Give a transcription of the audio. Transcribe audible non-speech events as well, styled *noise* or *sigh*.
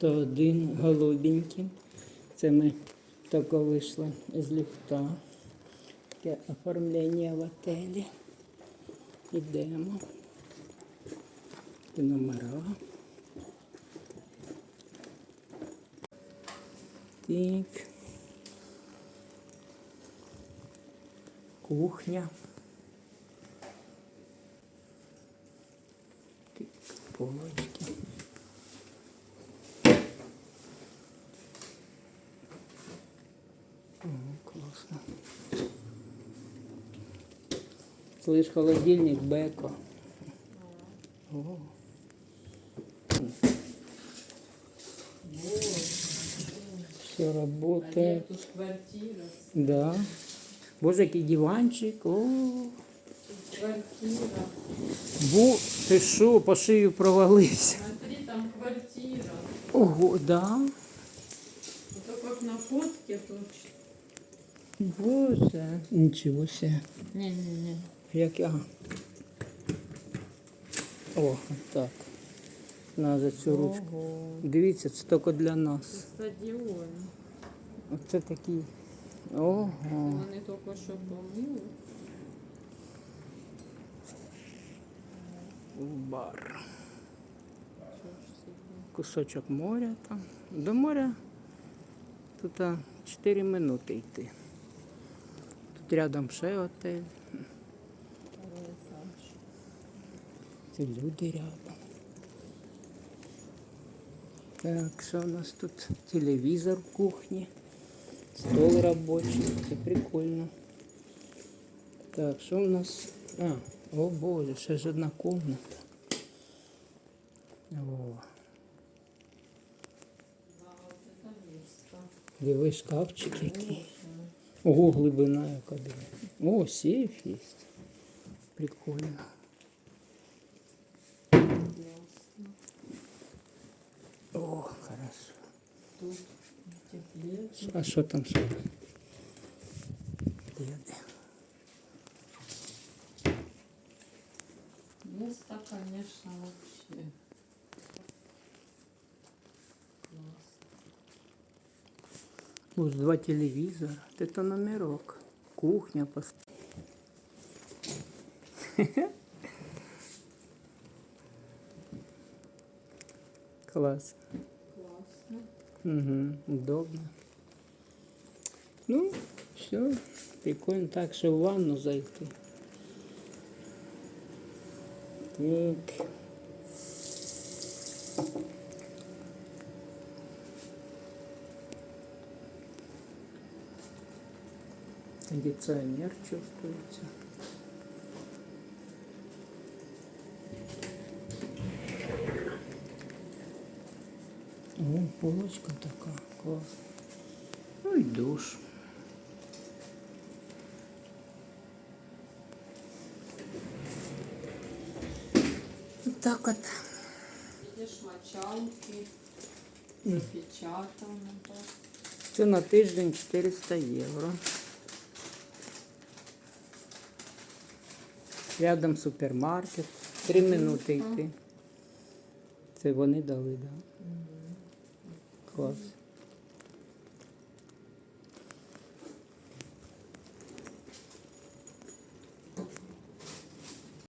101 голубенький. Це ми тільки вийшли з ліфта. Таке оформлення в отелі. Йдемо. І номера. Так. Кухня. Так, полочки. О, классно. Слышь, холодильник Беко. О. Все работает. Тут квартира. Да. Боже, який диванчик. О. Квартира. Бу, ти що, по шию провалився. Смотри, там квартира. Ого, да. Это как на фотке точно. Боже. Нічого себе. Не-не-не. Як я. О, так. На за цю ручку. Ого. Дивіться, це тільки для Це нас. стадіон. Оце такі. Ого. Вони тільки що помили. Бар. Кусочок моря там. До моря тут а, 4 минути йти. Рядом ще отель. Це люди рядом. Так, що у нас тут? Телевізор в кухні. Стол робочий. Це прикольно. Так, що у нас? А, о боже, ще ж одна комната. О, диви шкафчик який. Ого, глибина яка диви. О, сейф є. Прикольно. О, хорошо. А що там що? Место, конечно, вообще. Класс. Ось два телевізора. Це номерок. Кухня пост. *laughs* Класс. Классно. Угу, удобно. Ну, все, прикольно так, що в ванну зайти. Так. Кондиционер чувствуется. О, полочка такая, класс. Ну и душ. Вот так вот. Видишь, мочалки. Запечатано. так. Це на тиждень 400 євро. Рядом супермаркет. Три минути йти. Це вони дали, так? Да? Клас.